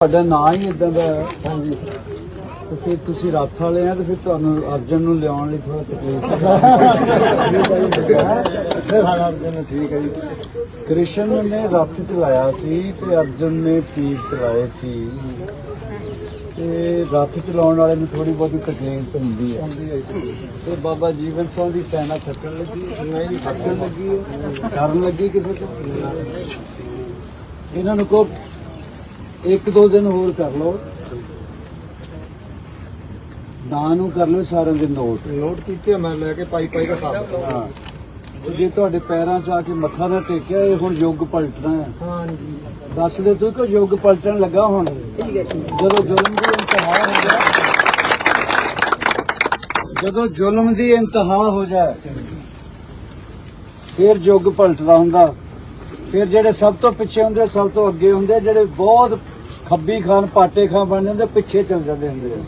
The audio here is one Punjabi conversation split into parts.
ਤੁਹਾਡਾ ਨਾਂ ਹੀ ਇਦਾਂ ਦਾ ਹੈ। ਹਾਂਜੀ। ਤੇ ਫਿਰ ਤੁਸੀਂ ਰੱਥ ਵਾਲੇ ਆ ਤੇ ਫਿਰ ਤੁਹਾਨੂੰ ਅਰਜਨ ਨੂੰ ਲਿਆਉਣ ਲਈ ਥੋੜਾ ਤਕਲੀਫ ਹੈ। ਠੀਕ ਹੈ ਜੀ। ਕ੍ਰਿਸ਼ਨ ਨੇ ਰੱਥ ਚਲਾਇਆ ਸੀ ਤੇ ਅਰਜਨ ਨੇ ਤੀਰ ਚਲਾਏ ਸੀ। ਤੇ ਰੱਥ ਚਲਾਉਣ ਵਾਲੇ ਨੂੰ ਥੋੜੀ ਬਹੁਤੀ ਤਕਲੀਫ ਹੁੰਦੀ ਹੈ। ਤੇ ਬਾਬਾ ਜੀਵਨ ਸਿੰਘ ਦੀ ਸੈਨਾ ਥੱਕਣ ਲੱਗੀ। ਨਹੀਂ, ਥੱਕਣ ਲੱਗੀ ਹੈ। ਡਰਨ ਲੱਗੀ ਕਿਸੇ ਤੋਂ? ਇਹਨਾਂ ਨੂੰ ਕੋ ਇੱਕ ਦੋ ਦਿਨ ਹੋਰ ਕਰ ਲਓ। ਨਾਂ ਨੂੰ ਕਰ ਲਓ ਸਾਰਿਆਂ ਦੇ ਨੋਟ। ਨੋਟ ਕੀਤੇ ਮੈਂ ਲੈ ਕੇ ਪਾਈ ਪਾਈ ਦਾ ਹਿਸਾਬ ਹਾਂ। ਜੇ ਤੁਹਾਡੇ ਪੈਰਾਂ 'ਚ ਆ ਕੇ ਮੱਥਾ ਨਾ ਟੇਕਿਆ ਇਹ ਹੁਣ ਯੁੱਗ ਪਲਟਣਾ ਹੈ। ਹਾਂਜੀ। ਦੱਸ ਦੇ ਤੂੰ ਕਿ ਯੁੱਗ ਪਲਟਣ ਲੱਗਾ ਹੁਣ? ਜਦੋਂ ਜ਼ੁਲਮ ਦੀ ਇੰਤਹਾ ਹੋ ਜਾਏ ਜਦੋਂ ਜ਼ੁਲਮ ਦੀ ਇੰਤਹਾ ਹੋ ਜਾਏ ਫਿਰ ਯੁੱਗ ਪਲਟਦਾ ਹੁੰਦਾ। ਫਿਰ ਜਿਹੜੇ ਸਭ ਤੋਂ ਪਿੱਛੇ ਹੁੰਦੇ ਸਭ ਤੋਂ ਅੱਗੇ ਹੁੰਦੇ ਜਿਹੜੇ ਬਹੁਤ ਖੱਬੀ ਖਾਨ ਪਾਟੇ ਖਾਨ ਬਣ ਜਾਂਦੇ ਪਿੱਛੇ ਚੱਲ ਜਾਂਦੇ ਹੁੰਦੇ ਆ।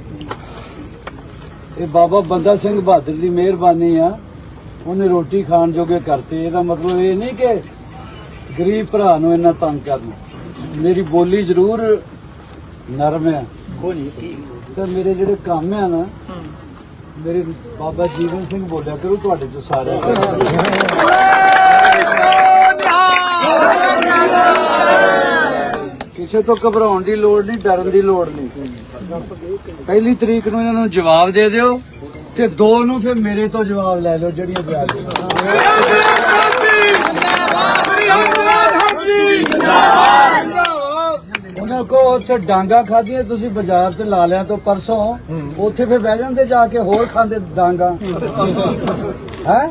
ਇਹ ਬਾਬਾ ਬੰਦਾ ਸਿੰਘ ਬਹਾਦਰ ਦੀ ਮਿਹਰਬਾਨੀ ਆ। ਉਹਨੇ ਰੋਟੀ ਖਾਣ ਜੋਗੇ ਕਰਤੇ। ਇਹਦਾ ਮਤਲਬ ਇਹ ਨਹੀਂ ਕਿ ਗਰੀਬ ਭਰਾ ਨੂੰ ਇੰਨਾ ਤੰਗ ਕਰਨਾ। ਮੇਰੀ ਬੋਲੀ ਜ਼ਰੂਰ ਨਰਮ ਆ। ਤੇ ਮੇਰੇ ਜਿਹੜੇ ਕੰਮ ਆ ਨਾ ਮੇਰੇ ਬਾਬਾ ਜੀਵਨ ਸਿੰਘ ਬੋਲਿਆ ਕਰੂ ਤੁਹਾਡੇ ਚ ਸਾਰੇ ਕਿਸੇ ਤੋਂ ਘਬਰਾਉਣ ਦੀ ਲੋੜ ਨਹੀਂ, ਡਰਨ ਦੀ ਲੋੜ ਨਹੀਂ। ਪਹਿਲੀ ਤਰੀਕ ਨੂੰ ਇਹਨਾਂ ਨੂੰ ਜਵਾਬ ਦੇ ਦਿਓ ਤੇ ਦੋ ਨੂੰ ਫਿਰ ਮੇਰੇ ਤੋਂ ਜਵਾਬ ਲੈ ਲਓ ਜਿਹੜੀਆਂ ਜਵਾਬ ਉਹਨਾਂ ਕੋ ਉੱਥੇ ਡਾਂਗਾ ਖਾਧੀਆਂ, ਤੁਸੀਂ ਬਾਜ਼ਾਰ 'ਚ ਲਾ ਲਿਆ ਤੋਂ ਪਰਸੋਂ, ਉੱਥੇ ਫਿਰ ਬਹਿ ਜਾਂਦੇ ਜਾ ਕੇ ਹੋਰ ਖਾਂਦੇ ਡਾਂਗਾ। ਹੈ?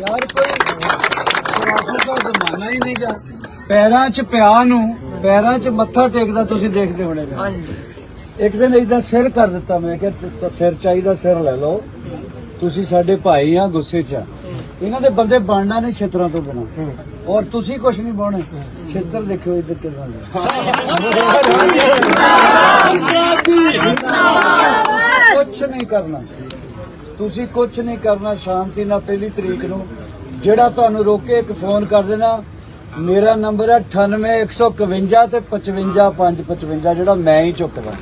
ਯਾਰ ਕੋਈ ਸਵਾਸਨ ਦਾ ਜ਼ਮਾਨਾ ਹੀ ਨਹੀਂਗਾ ਪੈਰਾਂ 'ਚ ਪਿਆ ਨੂੰ ਪੈਰਾਂ 'ਚ ਮੱਥਾ ਟੇਕਦਾ ਤੁਸੀਂ ਦੇਖਦੇ ਹੋਣੇ। ਹਾਂਜੀ। ਇੱਕ ਦਿਨ ਇਦਾਂ ਸਿਰ ਕਰ ਦਿੱਤਾ ਮੈਂ ਕਿ ਸਿਰ ਚਾਹੀਦਾ ਸਿਰ ਲੈ ਲਓ। ਤੁਸੀਂ ਸਾਡੇ ਭਾਈ ਆ ਗੁੱਸੇ 'ਚ ਆ। ਇਹਨਾਂ ਦੇ ਬੰਦੇ ਬਣਨਾ ਨਹੀਂ ਛਿੱਤਰਾਂ ਤੋਂ ਬਿਨਾ। ਔਰ ਤੁਸੀਂ ਕੁਝ ਨਹੀਂ ਬਾਉਣੇ ਛਿੱਤਰ ਦੇਖਿਓ ਇੱਧਰ ਕਿਦਾਂ ਕੁਝ ਨਹੀਂ ਕਰਨਾ। ਤੁਸੀਂ ਕੁਝ ਨਹੀਂ ਕਰਨਾ ਸ਼ਾਂਤੀ ਨਾਲ ਪਹਿਲੀ ਤਰੀਕ ਨੂੰ। ਜਿਹੜਾ ਤੁਹਾਨੂੰ ਰੋਕੇ ਇੱਕ ਫੋਨ ਕਰ ਦੇਣਾ, ਮੇਰਾ ਨੰਬਰ ਹੈ 98151 ਤੇ 55555 ਜਿਹੜਾ ਮੈਂ ਹੀ ਚੁੱਕਦਾ।